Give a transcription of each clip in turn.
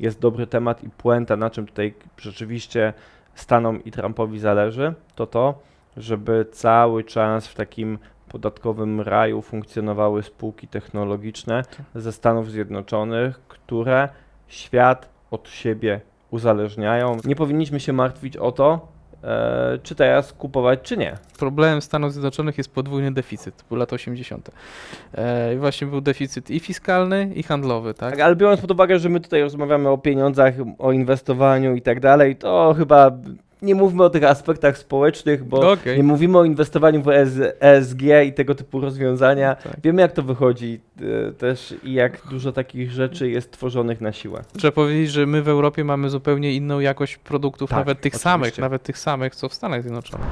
jest dobry temat i puenta, na czym tutaj rzeczywiście Stanom i Trumpowi zależy, to to, żeby cały czas w takim podatkowym raju funkcjonowały spółki technologiczne ze Stanów Zjednoczonych, które świat od siebie uzależniają. Nie powinniśmy się martwić o to, czy teraz kupować, czy nie. Problemem Stanów Zjednoczonych jest podwójny deficyt, był lat 80. E, I właśnie był deficyt i fiskalny, i handlowy, tak? Tak, ale biorąc pod uwagę, że my tutaj rozmawiamy o pieniądzach, o inwestowaniu i tak dalej, to chyba nie mówmy o tych aspektach społecznych, bo Okej. nie mówimy o inwestowaniu w ES ESG i tego typu rozwiązania. Tak. Wiemy, jak to wychodzi e, też i jak dużo takich rzeczy jest tworzonych na siłę. Trzeba powiedzieć, że my w Europie mamy zupełnie inną jakość produktów, Tak, nawet tych oczywiście. samych, nawet tych samych, co w Stanach Zjednoczonych.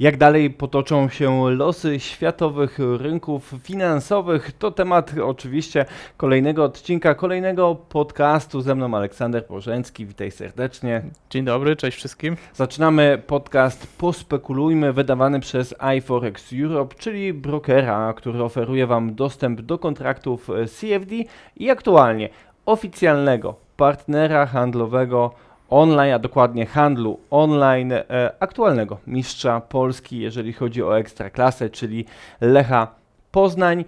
Jak dalej potoczą się losy światowych rynków finansowych, to temat oczywiście kolejnego odcinka, kolejnego podcastu. Ze mną Aleksander Porzęcki, witaj serdecznie. Dzień dobry, cześć wszystkim. Zaczynamy podcast Pospekulujmy, wydawany przez iForex Europe, czyli brokera, który oferuje Wam dostęp do kontraktów CFD i aktualnie oficjalnego partnera handlowego online, a dokładnie handlu online e, aktualnego mistrza Polski, jeżeli chodzi o ekstraklasę, czyli Lecha Poznań.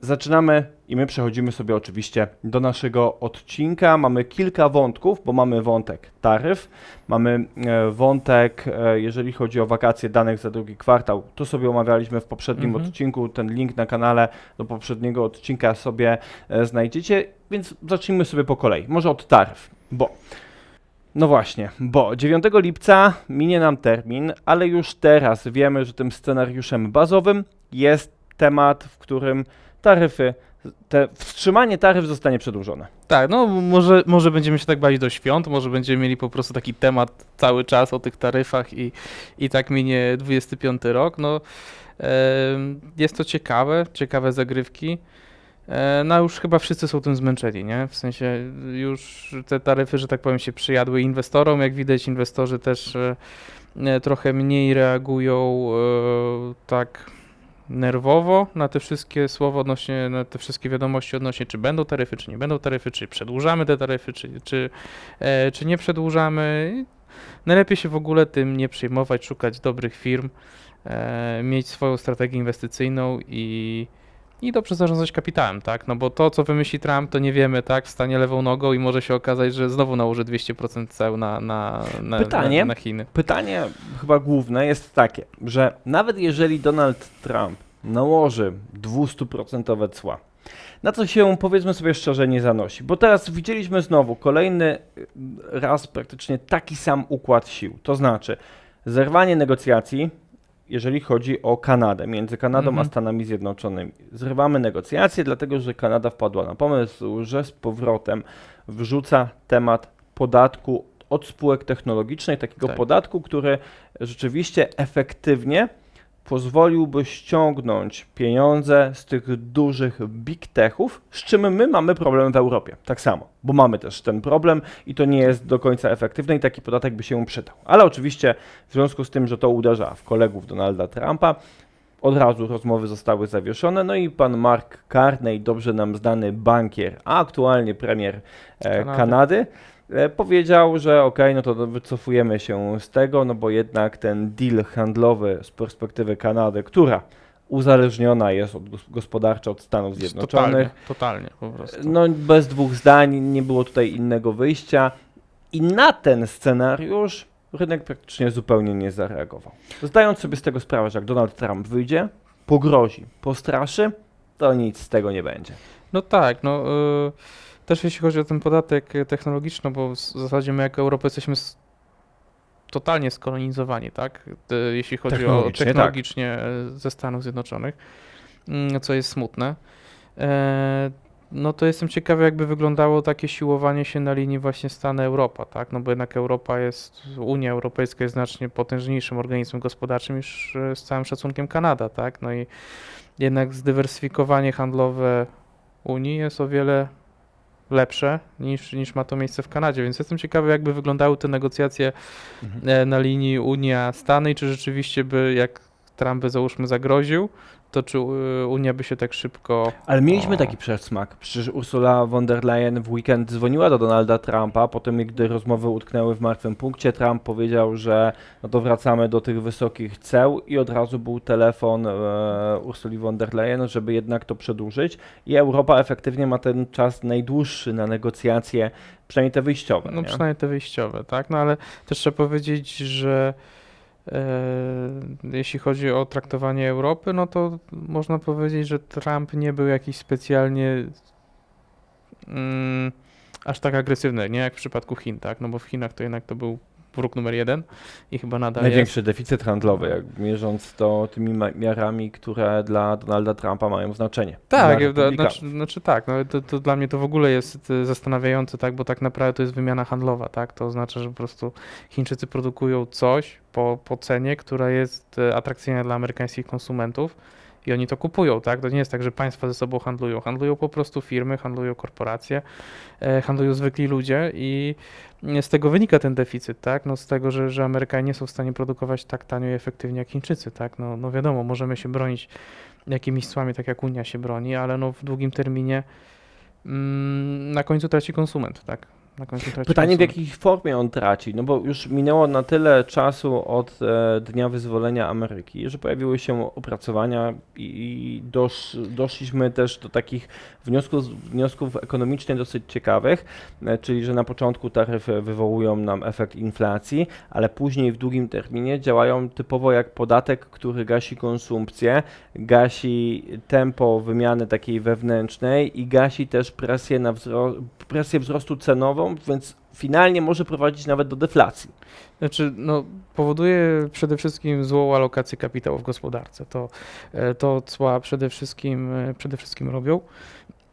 Zaczynamy i my przechodzimy sobie oczywiście do naszego odcinka. Mamy kilka wątków, bo mamy wątek taryf, mamy e, wątek, e, jeżeli chodzi o wakacje danych za drugi kwartał. To sobie omawialiśmy w poprzednim Mhm. odcinku. Ten link na kanale do poprzedniego odcinka sobie znajdziecie, więc zacznijmy sobie po kolei. Może od taryf, bo no właśnie, bo 9 lipca minie nam termin, ale już teraz wiemy, że tym scenariuszem bazowym jest temat, w którym taryfy, te wstrzymanie taryf zostanie przedłużone. Tak, no może, może będziemy się tak bawić do świąt, może będziemy mieli po prostu taki temat cały czas o tych taryfach i, i tak minie 25 rok. No, jest to ciekawe, ciekawe zagrywki. E, No już chyba wszyscy są tym zmęczeni, nie? W sensie już te taryfy, że tak powiem, się przyjadły inwestorom. Jak widać, inwestorzy też e, e, trochę mniej reagują tak nerwowo na te wszystkie słowa odnośnie, na te wszystkie wiadomości odnośnie, czy będą taryfy, czy nie będą taryfy, czy przedłużamy te taryfy, czy, czy, czy nie przedłużamy. Najlepiej się w ogóle tym nie przejmować, szukać dobrych firm, mieć swoją strategię inwestycyjną i, i dobrze zarządzać kapitałem, tak? No bo to, co wymyśli Trump, to nie wiemy, tak? Wstanie lewą nogą i może się okazać, że znowu nałoży 200% ceł na, na, na, Pytanie? na, na Chiny. Pytanie chyba główne jest takie, że nawet jeżeli Donald Trump nałoży 200% cła, na co się powiedzmy sobie szczerze nie zanosi, bo teraz widzieliśmy znowu kolejny y, raz praktycznie taki sam układ sił, to znaczy zerwanie negocjacji, jeżeli chodzi o Kanadę, między Kanadą Mhm. a Stanami Zjednoczonymi. Zrywamy negocjacje, dlatego że Kanada wpadła na pomysł, że z powrotem wrzuca temat podatku od spółek technologicznych, takiego Tak. podatku, który rzeczywiście efektywnie pozwoliłby ściągnąć pieniądze z tych dużych big techów, z czym my mamy problem w Europie. Tak samo, bo mamy też ten problem i to nie jest do końca efektywne i taki podatek by się przydał. Ale oczywiście w związku z tym, że to uderza w kolegów Donalda Trumpa, od razu rozmowy zostały zawieszone, no i pan Mark Carney, dobrze nam znany bankier, a aktualnie premier e, Kanady. Kanady, powiedział, że okej, no to wycofujemy się z tego, no bo jednak ten deal handlowy z perspektywy Kanady, która uzależniona jest od, gos- gospodarczo od Stanów Totalnie, Zjednoczonych, totalnie po prostu. no bez dwóch zdań nie było tutaj innego wyjścia i na ten scenariusz rynek praktycznie zupełnie nie zareagował. Zdając sobie z tego sprawę, że jak Donald Trump wyjdzie, pogrozi, postraszy, to nic z tego nie będzie. No tak, no y, też jeśli chodzi o ten podatek y, technologiczny, bo w zasadzie my jako Europa jesteśmy totalnie skolonizowani, tak? Jeśli chodzi o Technologicznie, tak. technologicznie y, ze Stanów Zjednoczonych, mm, co jest smutne. E, no to jestem ciekawy, jakby wyglądało takie siłowanie się na linii właśnie Stany-Europa, tak? No bo jednak Europa jest, Unia Europejska jest znacznie potężniejszym organizmem gospodarczym niż z całym szacunkiem Kanada, tak? No i jednak zdywersyfikowanie handlowe Unii jest o wiele lepsze niż, niż ma to miejsce w Kanadzie, więc jestem ciekawy, jakby wyglądały te negocjacje Mhm. e, na linii Unia-Stany i czy rzeczywiście by, jak Trump by załóżmy zagroził, to czy y, Unia by się tak szybko... Ale mieliśmy O. taki przedsmak. Przecież Ursula von der Leyen w weekend dzwoniła do Donalda Trumpa, potem gdy rozmowy utknęły w martwym punkcie, Trump powiedział, że no to wracamy do tych wysokich ceł i od razu był telefon e, Ursuli von der Leyen, żeby jednak to przedłużyć i Europa efektywnie ma ten czas najdłuższy na negocjacje, przynajmniej te wyjściowe. No nie? przynajmniej te wyjściowe, tak? No ale też trzeba powiedzieć, że jeśli chodzi o traktowanie Europy, no to można powiedzieć, że Trump nie był jakiś specjalnie mm, aż tak agresywny, nie jak w przypadku Chin, tak? No bo w Chinach to jednak to był wróg numer jeden i chyba nadal jest. Największy deficyt handlowy, jak mierząc to tymi miarami, które dla Donalda Trumpa mają znaczenie. Tak, Dla znaczy, znaczy tak, no to, to dla mnie to w ogóle jest y, zastanawiające, tak, bo tak naprawdę to jest wymiana handlowa, tak, to oznacza, że po prostu Chińczycy produkują coś po, po cenie, która jest y, atrakcyjna dla amerykańskich konsumentów i oni to kupują, tak, to nie jest tak, że państwa ze sobą handlują, handlują po prostu firmy, handlują korporacje, e, handlują zwykli ludzie i z tego wynika ten deficyt, tak, no z tego, że, że Amerykanie nie są w stanie produkować tak tanio i efektywnie jak Chińczycy, tak, no, no wiadomo, możemy się bronić jakimiś słami, tak jak Unia się broni, ale no w długim terminie mm, na końcu traci konsument, tak? Na końcu traci Pytanie w jakiej formie on traci, no bo już minęło na tyle czasu od e, dnia wyzwolenia Ameryki, że pojawiły się opracowania i, i dosz, doszliśmy też do takich wniosków, wniosków ekonomicznie dosyć ciekawych, e, czyli że na początku taryfy wywołują nam efekt inflacji, ale później w długim terminie działają typowo jak podatek, który gasi konsumpcję, gasi tempo wymiany takiej wewnętrznej i gasi też presję, na wzro- presję wzrostu cenową, więc finalnie może prowadzić nawet do deflacji. Znaczy, no, powoduje przede wszystkim złą alokację kapitału w gospodarce. To, e, to cła przede wszystkim, e, przede wszystkim robią.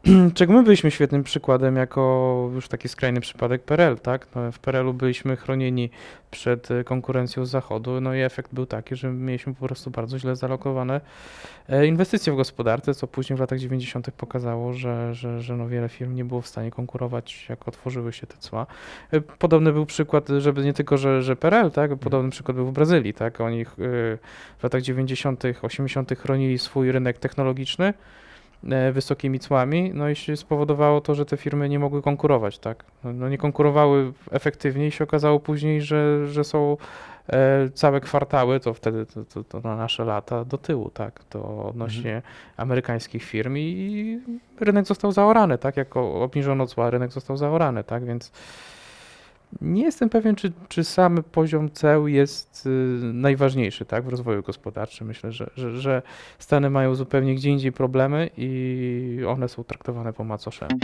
Czego my byliśmy świetnym przykładem jako już taki skrajny przypadek PRL, tak? No, w PRL-u byliśmy chronieni przed e, konkurencją z zachodu, no i efekt był taki, że mieliśmy po prostu bardzo źle zalokowane e, inwestycje w gospodarce, co później w latach 90. pokazało, że, że, że no wiele firm nie było w stanie konkurować, jak otworzyły się te cła. E, Podobny był przykład, żeby nie tylko, że, że PRL, tak? Podobny przykład był w Brazylii, tak? Oni w latach 90., 80. chronili swój rynek technologiczny wysokimi cłami, no i się spowodowało to, że te firmy nie mogły konkurować, tak? No, no nie konkurowały efektywnie i się okazało później, że, że są e, całe kwartały, to wtedy to, to, to na nasze lata do tyłu, tak? To odnośnie amerykańskich firm i, rynek został zaorany, tak? Jak obniżono cła, rynek został zaorany, tak? Więc nie jestem pewien, czy, czy sam poziom ceł jest y, najważniejszy tak, w rozwoju gospodarczym. Myślę, że, że, że Stany mają zupełnie gdzie indziej problemy i one są traktowane po macoszemu.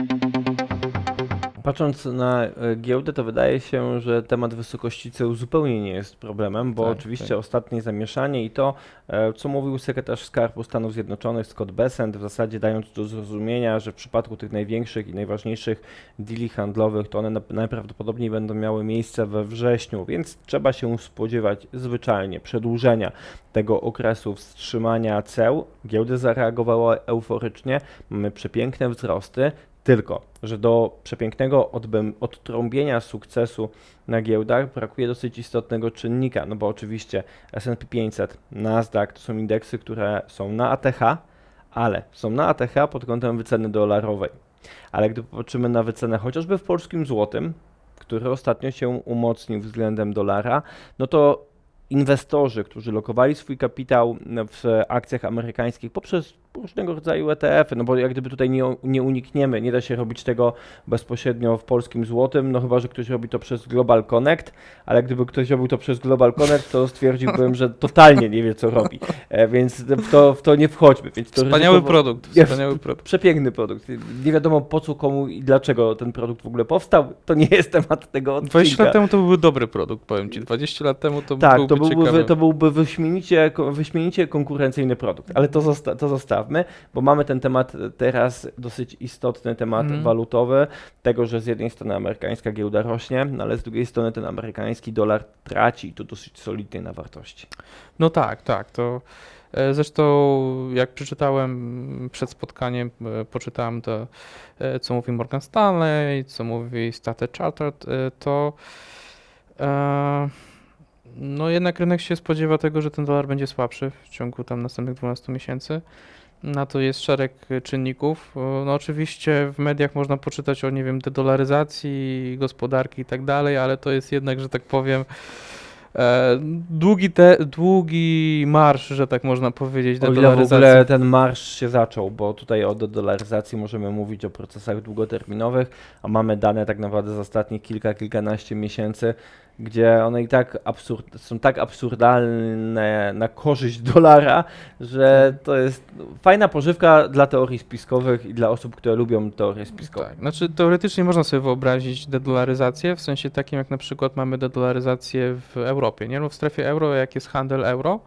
Patrząc na e, giełdę, to wydaje się, że temat wysokości ceł zupełnie nie jest problemem, bo Tak, oczywiście tak. ostatnie zamieszanie i to, e, co mówił sekretarz skarbu Stanów Zjednoczonych Scott Bessent, w zasadzie dając do zrozumienia, że w przypadku tych największych i najważniejszych deali handlowych, to one na- najprawdopodobniej będą miały miejsce we wrześniu, więc trzeba się spodziewać zwyczajnie przedłużenia tego okresu wstrzymania ceł. Giełdy zareagowały euforycznie, mamy przepiękne wzrosty, tylko, że do przepięknego odtrąbienia sukcesu na giełdach brakuje dosyć istotnego czynnika, no bo oczywiście S&P 500, Nasdaq to są indeksy, które są na ATH, ale są na ATH pod kątem wyceny dolarowej. Ale gdy popatrzymy na wycenę chociażby w polskim złotym, który ostatnio się umocnił względem dolara, no to inwestorzy, którzy lokowali swój kapitał w akcjach amerykańskich poprzez różnego rodzaju ETF-y, no bo jak gdyby tutaj nie, nie unikniemy, nie da się robić tego bezpośrednio w polskim złotym, no chyba, że ktoś robi to przez Global Connect, ale gdyby ktoś robił to przez Global Connect, to stwierdziłbym, że totalnie nie wie, co robi, e, więc w to, w to nie wchodźmy. Więc to Wspaniały ryzykowo- produkt, wspaniały produkt. Przepiękny produkt. Nie wiadomo po co, komu i dlaczego ten produkt w ogóle powstał. To nie jest temat tego odcinka. 20 lat temu to byłby dobry produkt, powiem ci. 20 lat temu to Tak, byłby to byłby, ciekawy. wy, to byłby wyśmienicie, wyśmienicie konkurencyjny produkt, ale to, zosta to bo mamy ten temat teraz dosyć istotny, temat Mhm. walutowy, tego, że z jednej strony amerykańska giełda rośnie, no ale z drugiej strony ten amerykański dolar traci i to dosyć solidnie na wartości. No tak, tak. To e, zresztą jak przeczytałem przed spotkaniem, e, poczytałem to, e, co mówi Morgan Stanley, co mówi Standard Chartered, to No jednak rynek się spodziewa tego, że ten dolar będzie słabszy w ciągu tam następnych 12 miesięcy. Na to jest szereg y, czynników. O, No oczywiście w mediach można poczytać o, nie wiem, dedolaryzacji gospodarki i tak dalej, ale to jest jednak, że tak powiem, e, długi, te, długi marsz, że tak można powiedzieć, O ile w dedolaryzacji. ogóle ten marsz się zaczął, bo tutaj o dolaryzacji możemy mówić o procesach długoterminowych, a mamy dane tak naprawdę za ostatnich kilka, kilkanaście miesięcy, gdzie one i tak absurd, są tak absurdalne na korzyść dolara, że to jest fajna pożywka dla teorii spiskowych i dla osób, które lubią teorie spiskowe. Tak, znaczy teoretycznie można sobie wyobrazić dedolaryzację, w sensie takim jak na przykład mamy dedolaryzację w Europie, nie? No w strefie euro, jak jest handel euro,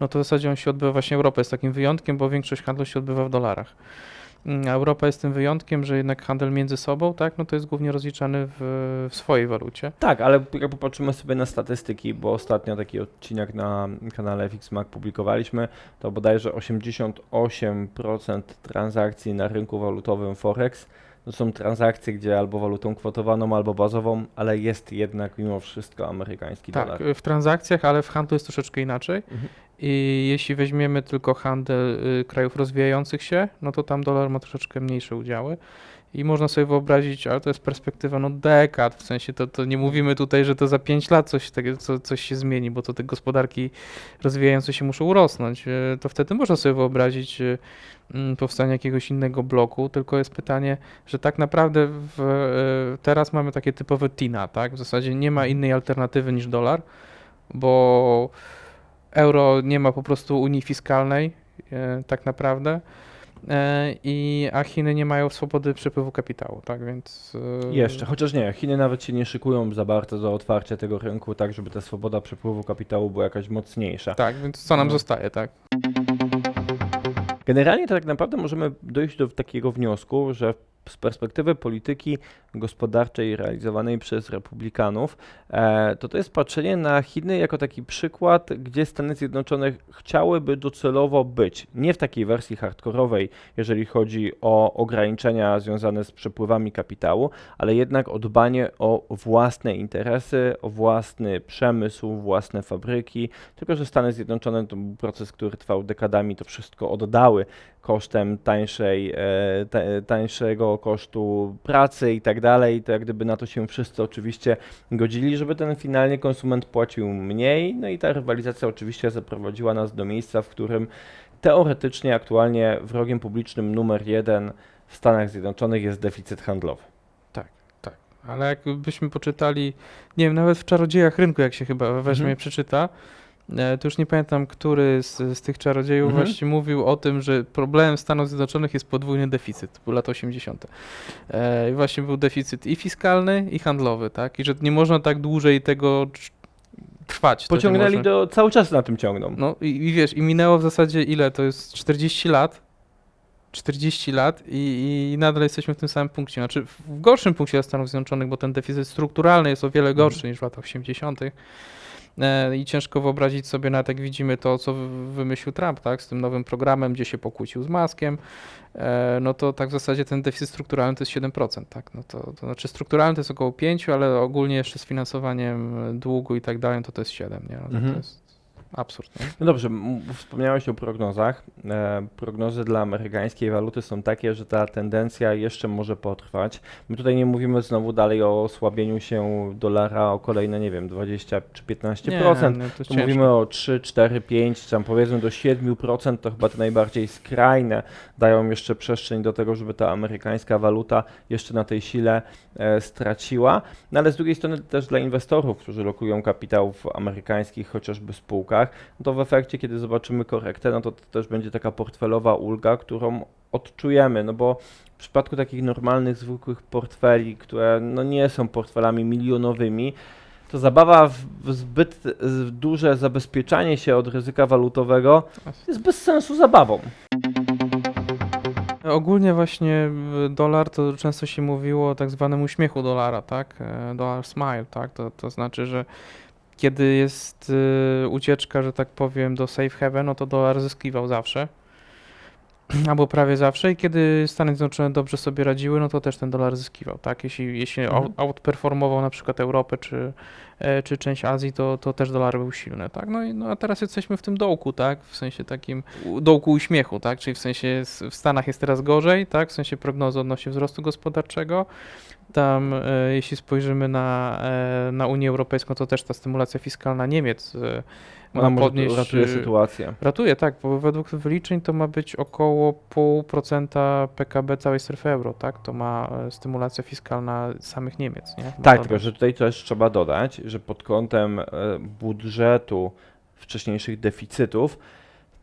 no to w zasadzie on się odbywa, właśnie Europa jest takim wyjątkiem, bo większość handlu się odbywa w dolarach. Mm, Europa jest tym wyjątkiem, że jednak handel między sobą, tak, no to jest głównie rozliczany w, w swojej walucie. Tak, ale jak popatrzymy sobie na statystyki, bo ostatnio taki odcinek na kanale FXMAC publikowaliśmy, to bodajże 88% transakcji na rynku walutowym Forex to są transakcje, gdzie albo walutą kwotowaną, albo bazową, ale jest jednak mimo wszystko amerykański Tak, dolar. y, w transakcjach, ale w handlu jest troszeczkę inaczej. Mhm. I jeśli weźmiemy tylko handel y, krajów rozwijających się, no to tam dolar ma troszeczkę mniejsze udziały. I można sobie wyobrazić, ale to jest perspektywa no dekad, w sensie to, to nie mówimy tutaj, że to za 5 lat coś, co, coś się zmieni, bo to te gospodarki rozwijające się muszą urosnąć. Y, To wtedy można sobie wyobrazić y, mm, powstanie jakiegoś innego bloku, tylko jest pytanie, że tak naprawdę w, teraz mamy takie typowe TINA, tak? W zasadzie nie ma innej alternatywy niż dolar, bo euro nie ma po prostu unii fiskalnej, e, tak naprawdę. E, I, a Chiny nie mają swobody przepływu kapitału, tak więc. e, Jeszcze, chociaż nie, Chiny nawet się nie szykują za bardzo do otwarcia tego rynku, tak żeby ta swoboda przepływu kapitału była jakaś mocniejsza. Tak, więc co nam No. zostaje, tak? Generalnie to tak naprawdę możemy dojść do takiego wniosku, że z perspektywy polityki gospodarczej realizowanej przez republikanów, e, to to jest patrzenie na Chiny jako taki przykład, gdzie Stany Zjednoczone chciałyby docelowo być. Nie w takiej wersji hardkorowej, jeżeli chodzi o ograniczenia związane z przepływami kapitału, ale jednak o dbanie o własne interesy, o własny przemysł, własne fabryki. Tylko, że Stany Zjednoczone to był proces, który trwał dekadami, to wszystko oddały kosztem tańszej, e, ta, tańszego kosztu pracy i tak dalej, to jak gdyby na to się wszyscy oczywiście godzili, żeby ten finalnie konsument płacił mniej, no i ta rywalizacja oczywiście zaprowadziła nas do miejsca, w którym teoretycznie aktualnie wrogiem publicznym numer jeden w Stanach Zjednoczonych jest deficyt handlowy. Ale jakbyśmy poczytali, nie wiem, nawet w Czarodziejach Rynku, jak się chyba weźmie Mhm. i przeczyta, e, to już nie pamiętam, który z, z tych czarodziejów Mhm. właśnie mówił o tym, że problemem Stanów Zjednoczonych jest podwójny deficyt, to były lata 80. E, I właśnie był deficyt i fiskalny, i handlowy, tak? I że nie można tak dłużej tego trwać. Pociągnęli do, cały czas na tym ciągną. No i, i wiesz, i minęło w zasadzie ile? To jest 40 lat. 40 lat i, i nadal jesteśmy w tym samym punkcie. Znaczy w gorszym punkcie dla Stanów Zjednoczonych, bo ten deficyt strukturalny jest o wiele gorszy niż w latach 80. E, I ciężko wyobrazić sobie, nawet jak widzimy to, co wy- wymyślił Trump, tak, z tym nowym programem, gdzie się pokłócił z Maskiem, e, no to tak w zasadzie ten deficyt strukturalny to jest 7%, tak, no to, to znaczy strukturalny to jest około 5, ale ogólnie jeszcze z finansowaniem długu i tak dalej, to to jest 7, nie, no to, Mhm. to jest absurd, nie? No dobrze, wspomniałeś o prognozach. E, prognozy dla amerykańskiej waluty są takie, że ta tendencja jeszcze może potrwać. My tutaj nie mówimy znowu dalej o osłabieniu się dolara o kolejne, nie wiem, 20 czy 15%. Nie, nie, to mówimy o 3, 4, 5, czy tam powiedzmy do 7%, to chyba te najbardziej skrajne dają jeszcze przestrzeń do tego, żeby ta amerykańska waluta jeszcze na tej sile e, straciła. No ale z drugiej strony też dla inwestorów, którzy lokują kapitał w amerykańskich chociażby spółkach, no to w efekcie, kiedy zobaczymy korektę, no to, to też będzie taka portfelowa ulga, którą odczujemy, no bo w przypadku takich normalnych, zwykłych portfeli, które no nie są portfelami milionowymi, to zabawa w zbyt duże zabezpieczanie się od ryzyka walutowego jest bez sensu zabawą. Ogólnie właśnie y, dolar to często się mówiło o tak zwanym uśmiechu dolara, tak? E, Dolar smile, tak? To, to znaczy, że kiedy jest y, ucieczka, że tak powiem, do safe haven, no to dolar zyskiwał zawsze. Albo prawie zawsze i kiedy Stany Zjednoczone dobrze sobie radziły, no to też ten dolar zyskiwał, tak? Jeśli, jeśli Mhm. out- outperformował na przykład Europę czy, czy część Azji, to, to też dolar był silny, tak? No, i, no a teraz jesteśmy w tym dołku, tak? W sensie takim dołku uśmiechu, tak? Czyli w sensie w Stanach jest teraz gorzej, tak? W sensie prognozy odnośnie wzrostu gospodarczego. Tam, e, jeśli spojrzymy na, e, na Unię Europejską, to też ta stymulacja fiskalna Niemiec e, ma podnieść... ratuje e, sytuację. Ratuje, tak, bo według wyliczeń to ma być około 0,5% PKB całej strefy euro, tak? To ma e, stymulacja fiskalna samych Niemiec, nie? Tak, To- tylko że tutaj też trzeba dodać, że pod kątem e, budżetu wcześniejszych deficytów,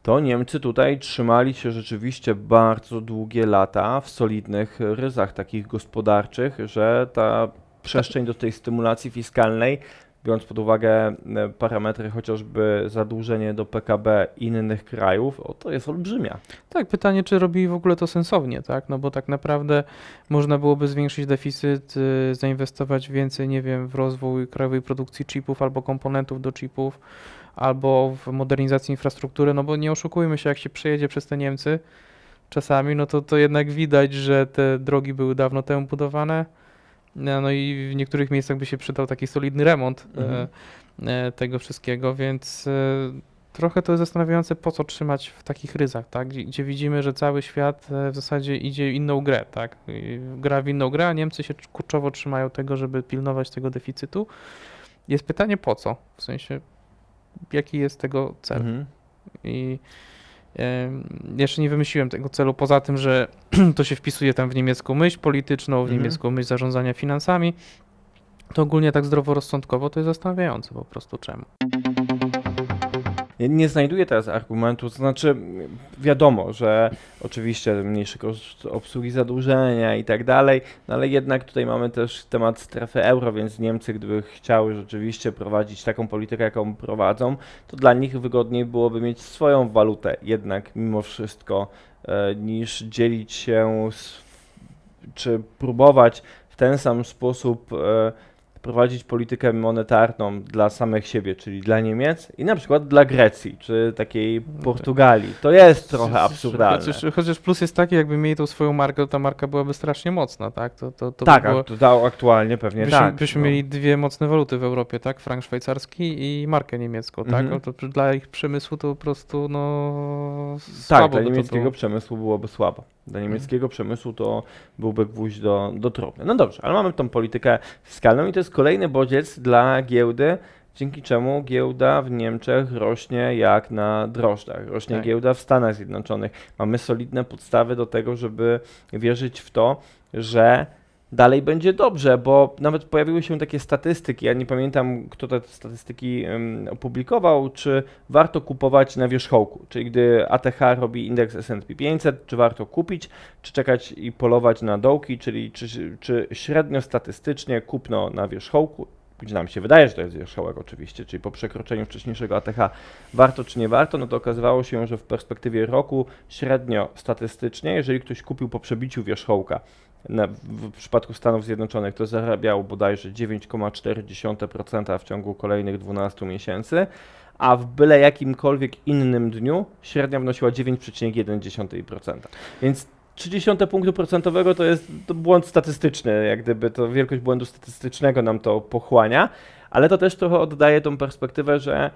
to Niemcy tutaj trzymali się rzeczywiście bardzo długie lata w solidnych ryzach takich gospodarczych, że ta przestrzeń do tej stymulacji fiskalnej, biorąc pod uwagę e, parametry chociażby zadłużenie do PKB innych krajów, o, to jest olbrzymia. Tak, pytanie, czy robili w ogóle to sensownie, tak? No bo tak naprawdę można byłoby zwiększyć deficyt, y, zainwestować więcej, nie wiem, w rozwój krajowej produkcji chipów albo komponentów do chipów, albo w modernizację infrastruktury, no bo nie oszukujmy się, jak się przejedzie przez te Niemcy czasami, no to, to jednak widać, że te drogi były dawno temu budowane, no, no i w niektórych miejscach by się przydał taki solidny remont Mhm. e, e, tego wszystkiego, więc e, trochę to jest zastanawiające, po co trzymać w takich ryzach, tak? Gdzie, gdzie widzimy, że cały świat e, w zasadzie idzie inną grę, tak? Gra w inną grę, a Niemcy się kurczowo trzymają tego, żeby pilnować tego deficytu. Jest pytanie po co? W sensie, jaki jest tego cel? Mhm. I jeszcze nie wymyśliłem tego celu, poza tym, że to się wpisuje tam w niemiecką myśl polityczną, w Mhm. niemiecką myśl zarządzania finansami, to ogólnie tak zdroworozsądkowo to jest zastanawiające po prostu czemu. Nie znajduję teraz argumentu, to znaczy wiadomo, że oczywiście mniejszy koszt obsługi zadłużenia i tak dalej, no ale jednak tutaj mamy też temat strefy euro, więc Niemcy, gdyby chciały rzeczywiście prowadzić taką politykę, jaką prowadzą, to dla nich wygodniej byłoby mieć swoją walutę jednak mimo wszystko, e, niż dzielić się, z, czy próbować w ten sam sposób e, prowadzić politykę monetarną dla samych siebie, czyli dla Niemiec i na przykład dla Grecji, czy takiej Portugalii. To jest trochę absurdalne. Chociaż, chociaż plus jest taki, jakby mieli tą swoją markę, to ta marka byłaby strasznie mocna, tak? To, to, to tak, by było, to aktualnie pewnie byśmy, tak. byśmy no. mieli dwie mocne waluty w Europie, tak? Frank szwajcarski i markę niemiecką, tak? Mhm. No to dla ich przemysłu to po prostu, no... Tak, słabo dla by to niemieckiego było. przemysłu byłoby słabo. Dla Mhm. niemieckiego przemysłu to byłby gwóźdź do, do trumny. No dobrze, ale mamy tą politykę fiskalną i to jest kolejny bodziec dla giełdy, dzięki czemu giełda w Niemczech rośnie jak na drożdżach. Rośnie Tak. giełda w Stanach Zjednoczonych. Mamy solidne podstawy do tego, żeby wierzyć w to, że dalej będzie dobrze, bo nawet pojawiły się takie statystyki, ja nie pamiętam kto te statystyki opublikował, czy warto kupować na wierzchołku, czyli gdy ATH robi indeks S&P 500, czy warto kupić, czy czekać i polować na dołki, czyli czy, czy średnio statystycznie kupno na wierzchołku, gdzie nam się wydaje, że to jest wierzchołek oczywiście, czyli po przekroczeniu wcześniejszego ATH warto czy nie warto, no to okazywało się, że w perspektywie roku średnio statystycznie, jeżeli ktoś kupił po przebiciu wierzchołka, na, w przypadku Stanów Zjednoczonych to zarabiał bodajże 9,4% w ciągu kolejnych 12 miesięcy, a w byle jakimkolwiek innym dniu średnia wynosiła 9,1%. Więc 30 punktu procentowego to jest to błąd statystyczny, jak gdyby to wielkość błędu statystycznego nam to pochłania, ale to też trochę oddaje tą perspektywę, że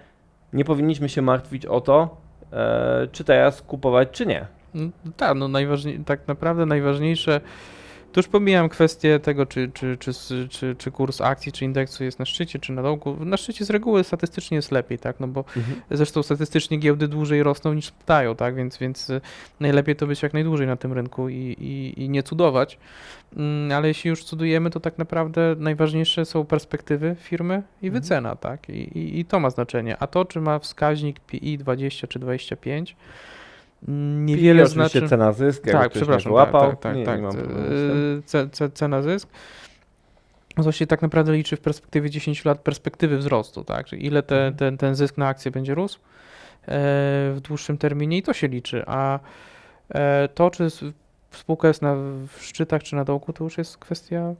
nie powinniśmy się martwić o to, e, czy teraz kupować, czy nie. No, tak, no najważniej, tak naprawdę najważniejsze, to już pomijam kwestię tego, czy, czy, czy, czy, czy kurs akcji, czy indeksu jest na szczycie, czy na dołku. Na szczycie z reguły statystycznie jest lepiej, tak, no bo zresztą statystycznie giełdy dłużej rosną niż spadają, tak, więc, więc y, najlepiej to być jak najdłużej na tym rynku i, i, i nie cudować. Mm, Ale jeśli już cudujemy, to tak naprawdę najważniejsze są perspektywy firmy i Mhm. wycena, tak, I, i, i to ma znaczenie. A to, czy ma wskaźnik PI 20 czy 25, mm, niewiele znaczy. oczywiście cena zysk, Tak, przepraszam, wyłapał, tak, tak, nie, tak. nie tak. Ce- ce- Cena zysk. To się tak naprawdę liczy w perspektywie 10 lat perspektywy wzrostu, tak? Czyli ile te, Mhm. ten, ten zysk na akcję będzie rósł e, w dłuższym terminie i to się liczy. A e, to, czy spółka jest na w szczytach czy na dołku, to już jest kwestia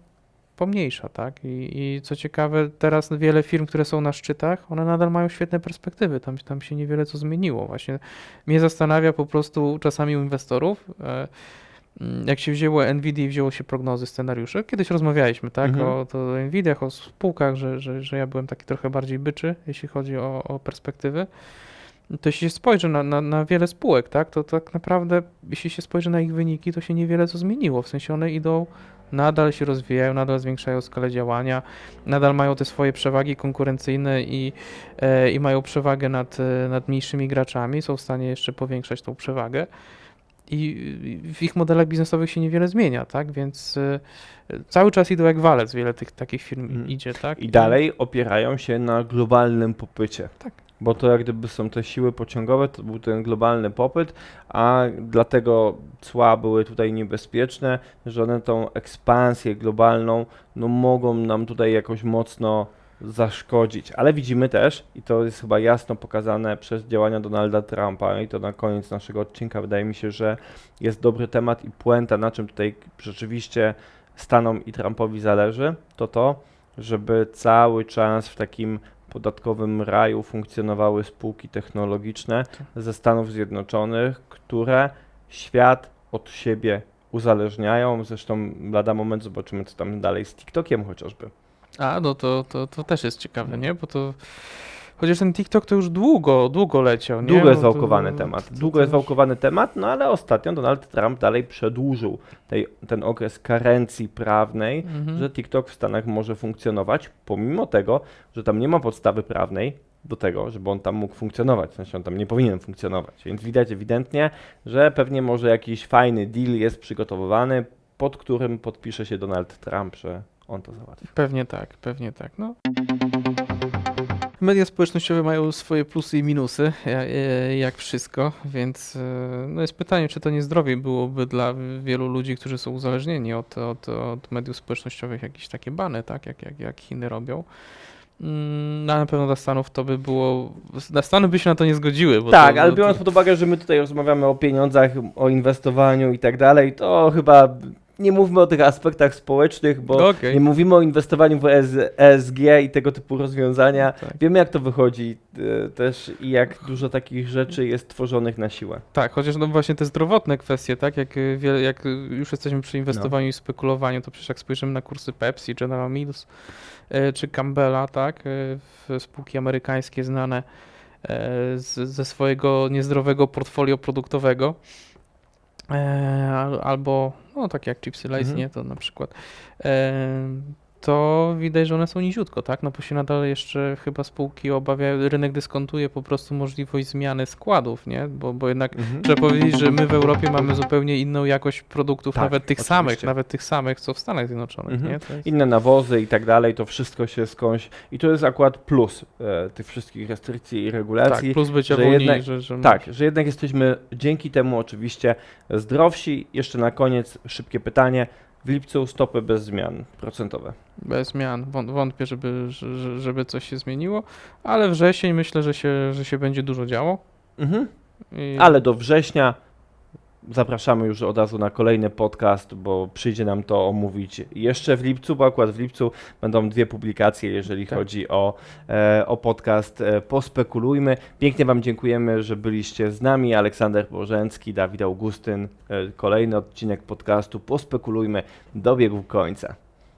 pomniejsza, tak? I, I co ciekawe, teraz wiele firm, które są na szczytach, one nadal mają świetne perspektywy. Tam, tam się niewiele co zmieniło. Właśnie mnie zastanawia po prostu czasami u inwestorów, e, mm, jak się wzięło NVIDIA i wzięło się prognozy, scenariusze, kiedyś rozmawialiśmy, tak, Mhm. o, to o NVIDIach, o spółkach, że, że, że ja byłem taki trochę bardziej byczy, jeśli chodzi o, o perspektywy. To jeśli się spojrzy na, na, na wiele spółek, tak, to tak naprawdę, jeśli się spojrzy na ich wyniki, to się niewiele co zmieniło. W sensie one idą, nadal się rozwijają, nadal zwiększają skalę działania, nadal mają te swoje przewagi konkurencyjne i, e, i mają przewagę nad, e, nad mniejszymi graczami, są w stanie jeszcze powiększać tą przewagę. I w ich modelach biznesowych się niewiele zmienia, tak? Więc e, cały czas idą jak walec, wiele tych takich firm Mhm. idzie, tak? I dalej opierają się na globalnym popycie. Tak. Bo to jak gdyby są te siły pociągowe, to był ten globalny popyt, a dlatego cła były tutaj niebezpieczne, że one tą ekspansję globalną no mogą nam tutaj jakoś mocno zaszkodzić. Ale widzimy też, i to jest chyba jasno pokazane przez działania Donalda Trumpa, i to na koniec naszego odcinka wydaje mi się, że jest dobry temat i puenta, na czym tutaj rzeczywiście Stanom i Trumpowi zależy, to to, żeby cały czas w takim podatkowym raju funkcjonowały spółki technologiczne ze Stanów Zjednoczonych, które świat od siebie uzależniają. Zresztą lada moment zobaczymy, co tam dalej z TikTokiem chociażby. A, no to, to, to też jest ciekawe, nie? Bo to. Chociaż ten TikTok to już długo, długo leciał, nie? Długo jest to- wałkowany to- temat. Długo to jest wałkowany temat, no ale ostatnio Donald Trump dalej przedłużył tej, ten okres karencji prawnej, Mhm. że TikTok w Stanach może funkcjonować, pomimo tego, że tam nie ma podstawy prawnej do tego, żeby on tam mógł funkcjonować. W sensie on tam nie powinien funkcjonować. Więc widać ewidentnie, że pewnie może jakiś fajny deal jest przygotowywany, pod którym podpisze się Donald Trump, że on to załatwi. Pewnie tak, pewnie tak. No. Media społecznościowe mają swoje plusy i minusy, ja- e, jak wszystko, więc e, no jest pytanie, czy to nie zdrowiej byłoby dla wielu ludzi, którzy są uzależnieni od, od, od mediów społecznościowych, jakieś takie bany, tak, jak, jak, jak Chiny robią. Mm, No, na pewno dla Stanów to by było. Dla Stany by się na to nie zgodziły. Tak, to, ale bo biorąc to, pod uwagę, że my tutaj rozmawiamy o pieniądzach, o inwestowaniu i tak dalej, to chyba nie mówmy o tych aspektach społecznych, bo Okej. nie mówimy o inwestowaniu w ES, ESG i tego typu rozwiązania. Tak. Wiemy, jak to wychodzi e, też i jak dużo takich rzeczy jest tworzonych na siłę. Tak, chociaż no właśnie te zdrowotne kwestie, tak, jak, wiele, jak już jesteśmy przy inwestowaniu i spekulowaniu, to przecież jak spojrzymy na kursy Pepsi, General Mills y, czy Campbella, tak, y, w spółki amerykańskie znane z, ze swojego niezdrowego portfolio produktowego, e, al- albo no tak jak chipsy Lays, Mhm. nie, to na przykład, to widać, że one są niziutko, tak, no bo się nadal jeszcze chyba spółki obawiają, rynek dyskontuje po prostu możliwość zmiany składów, nie, bo, bo jednak Trzeba powiedzieć, że my w Europie mamy zupełnie inną jakość produktów, Tak, nawet tych oczywiście. samych, nawet tych samych, co w Stanach Zjednoczonych, Mhm. nie? Jest... Inne nawozy i tak dalej, to wszystko się skądś. I to jest akurat plus e, tych wszystkich restrykcji i Tak, regulacji. plus bycia że w Unii, jednak- że, że Tak, że jednak jesteśmy dzięki temu oczywiście zdrowsi. Jeszcze na koniec szybkie pytanie. W lipcu stopy bez zmian procentowe. bez zmian, Wąt- wątpię, żeby, że- że- żeby coś się zmieniło, ale wrzesień myślę, że się, że się będzie dużo działo. Mhm. I... Ale do września zapraszamy już od razu na kolejny podcast, bo przyjdzie nam to omówić jeszcze w lipcu, bo akurat w lipcu będą dwie publikacje, jeżeli Tak. chodzi o, e, o podcast e, Pospekulujmy. Pięknie Wam dziękujemy, że byliście z nami. Aleksander Bożęcki, Dawid Augustyn. E, kolejny odcinek podcastu Pospekulujmy dobiegł końca.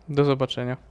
Do zobaczenia.